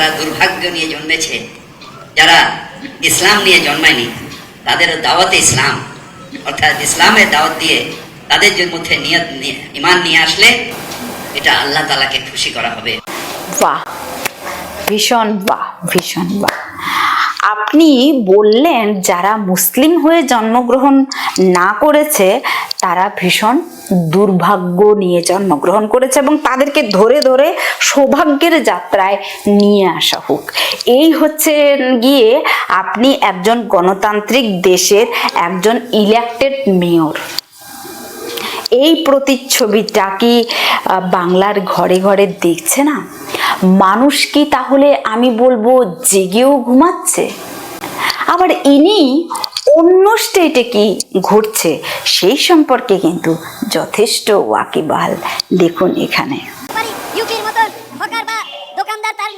যারা দুর্ভাগ্য নিয়ে জন্মেছে, যারা ইসলাম নিয়ে জন্মায়নি, তাদের দাওয়াতে ইসলাম, অর্থাৎ ইসলামের দাওয়াত দিয়ে তাদের মধ্যে নিয়ত নিয়ে- ইমান নিয়ে আসলে এটা আল্লাহ তালাকে খুশি করা হবে। বাহ, ভীষণ বাহ ভীষণ বাহ। আপনি বললেন, যারা মুসলিম হয়ে জন্মগ্রহণ না করেছে, তারা ভীষণ দুর্ভাগ্য নিয়ে জন্মগ্রহণ করেছে এবং তাদেরকে ধরে ধরে সৌভাগ্যের যাত্রায় নিয়ে আসা হোক। এই হচ্ছে গিয়ে আপনি একজন গণতান্ত্রিক দেশের একজন ইলেক্টেড মেয়র এই প্রতিচ্ছবিটা কি বাংলার ঘরে ঘরে দেখছে না? মানুষ কি তাহলে আমি বলব, জেগেও ঘুমাচ্ছে? আবার ইনি অন্য স্টেটে কি ঘটছে সেই সম্পর্কে কিন্তু যথেষ্ট ওয়াকিবাল দেখুন এখানে।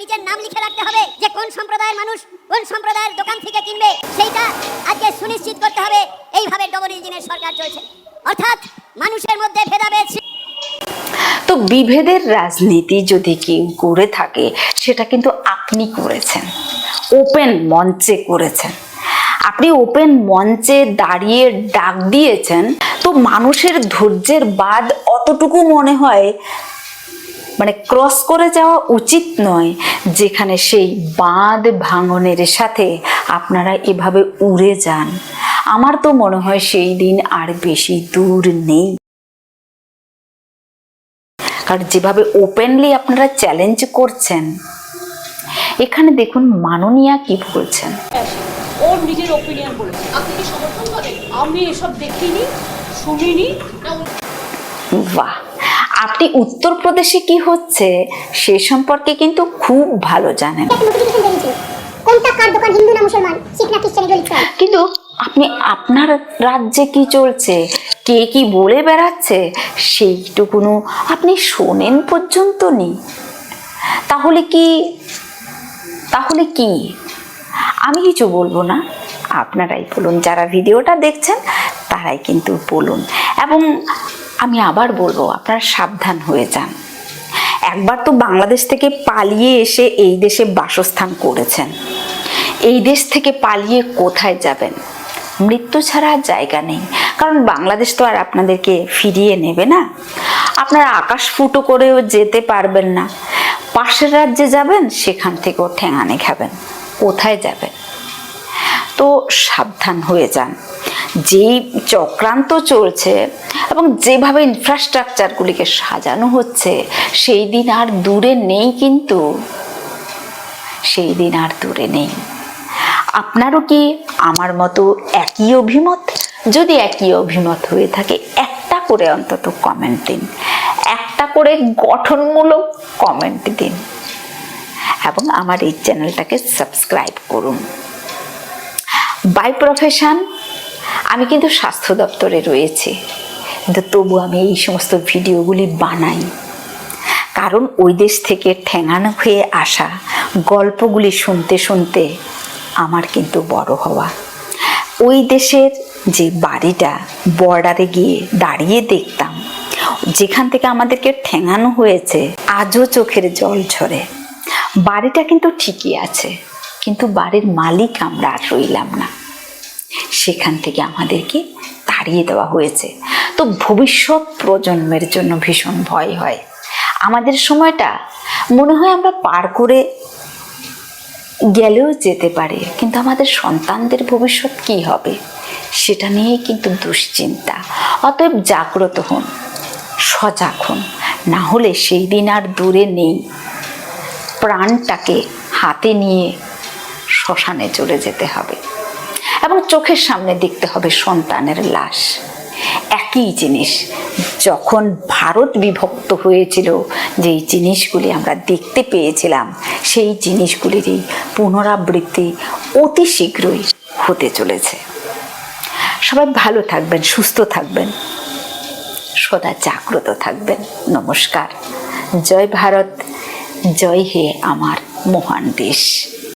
নিজের নাম লিখে রাখতে হবে যে কোন সম্প্রদায়ের মানুষ কোন সম্প্রদায়ের দোকান থেকে কিনবে আজকে সুনিশ্চিত করতে হবে। এইভাবে ডবল সরকার চলছে। অর্থাৎ মানুষের বিভেদের রাজনীতি যদি কেউ করে থাকে, সেটা কিন্তু আপনি করেছেন। ওপেন মঞ্চে করেছেন। আপনি ওপেন মঞ্চে দাঁড়িয়ে ডাক দিয়েছেন, তো মানুষের ধৈর্যের বাদ অতটুকু মনে হয় মানে ক্রস করে যাওয়া উচিত নয়, যেখানে সেই বাঁধ ভাঙনের সাথে আপনারা এভাবে উড়ে যান। আমার তো মনে হয় সেই দিন আর বেশি দূর নেই। কারণ যেভাবে ওপেনলি আপনারা চ্যালেঞ্জ করছেন এখানে দেখুন মাননীয়া কি বলছেন। ওর নিজের ওপিনিয়ন বলেছে। আপনি কি সমর্থন করেন? আমি এসব দেখিনি শুনিনি বাহ! আপনি উত্তরপ্রদেশে কি হচ্ছে সে সম্পর্কে কিন্তু খুব ভালো জানেন। একটা কোনটা কার দোকান হিন্দু না মুসলমান? শিখ না খ্রিস্টান এগুলো লিখতে হবে। কিন্তু আপনি আপনার রাজ্যে কি চলছে? কে কি বলে বেড়াচ্ছে? সেইটুকুনো আপনি শোনেন পর্যন্ত নেই তাহলে কি তাহলে কি? আমি কিছু বলব না। আপনারাই বলুন, যারা ভিডিওটা দেখছেন, তারাই কিন্তু বলুন। এবং আমি আবার বলব, আপনারা সাবধান হয়ে যান। একবার তো বাংলাদেশ থেকে পালিয়ে এসে এই দেশে বাসস্থান করেছেন। এই দেশ থেকে পালিয়ে কোথায় যাবেন? মৃত্যু ছাড়া আর জায়গা নেই। কারণ বাংলাদেশ তো আর আপনাদেরকে ফিরিয়ে নেবে না। আপনারা আকাশ ফুটো করেও যেতে পারবেন না। পাশের রাজ্যে যাবেন, সেখান থেকেও ঠেঙানে খাবেন। কোথায় যাবেন? তো সাবধান হয়ে যান। যেই চক্রান্ত চলছে এবং যেভাবে ইনফ্রাস্ট্রাকচারগুলিকে সাজানো হচ্ছে, সেই দিন আর দূরে নেই কিন্তু, সেই দিন আর দূরে নেই। আপনারও কি আমার মতো একই অভিমত? যদি একই অভিমত হয়ে থাকে, একটা করে অন্তত কমেন্ট দিন। একটা করে গঠনমূলক কমেন্ট দিন। এবং আমার এই চ্যানেলটাকে সাবস্ক্রাইব করুন। বাই প্রফেশন আমি কিন্তু স্বাস্থ্য দপ্তরে রয়েছি। কিন্তু তবু আমি এই সমস্ত ভিডিওগুলি বানাই। কারণ ওই দেশ থেকে ঠেঙানো হয়ে আসা গল্পগুলি শুনতে শুনতে আমার কিন্তু বড় হওয়া। ওই দেশের যে বাড়িটা বর্ডারে গিয়ে দাঁড়িয়ে দেখতাম, যেখান থেকে আমাদেরকে ঠেঙানো হয়েছে, আজও চোখের জল ঝরে। বাড়িটা কিন্তু ঠিকই আছে, কিন্তু বাড়ির মালিক আমরা আর রইলাম না। সেখান থেকে আমাদেরকে তাড়িয়ে দেওয়া হয়েছে। তো ভবিষ্যৎ প্রজন্মের জন্য ভীষণ ভয় হয়। আমাদের সময়টা মনে হয় আমরা পার করে গেলেও যেতে পারে, কিন্তু আমাদের সন্তানদের ভবিষ্যৎ কি হবে? সেটা নিয়েই কিন্তু দুশ্চিন্তা। অতএব জাগ্রত হন, সজাগ হন, না হলে সেই দিন আর দূরে নেই। প্রাণটাকে হাতে নিয়ে শ্মশানে চলে যেতে হবে এবং চোখের সামনে দেখতে হবে সন্তানের লাশ। একই জিনিস। যখন ভারত বিভক্ত হয়েছিল, যেই জিনিসগুলি আমরা দেখতে পেয়েছিলাম, সেই জিনিসগুলিরই পুনরাবৃত্তি অতি শীঘ্রই হতে চলেছে। সবাই ভালো থাকবেন, সুস্থ থাকবেন, সদা জাগ্রত থাকবেন। নমস্কার। জয় ভারত, জয় হে আমার মহান দেশ।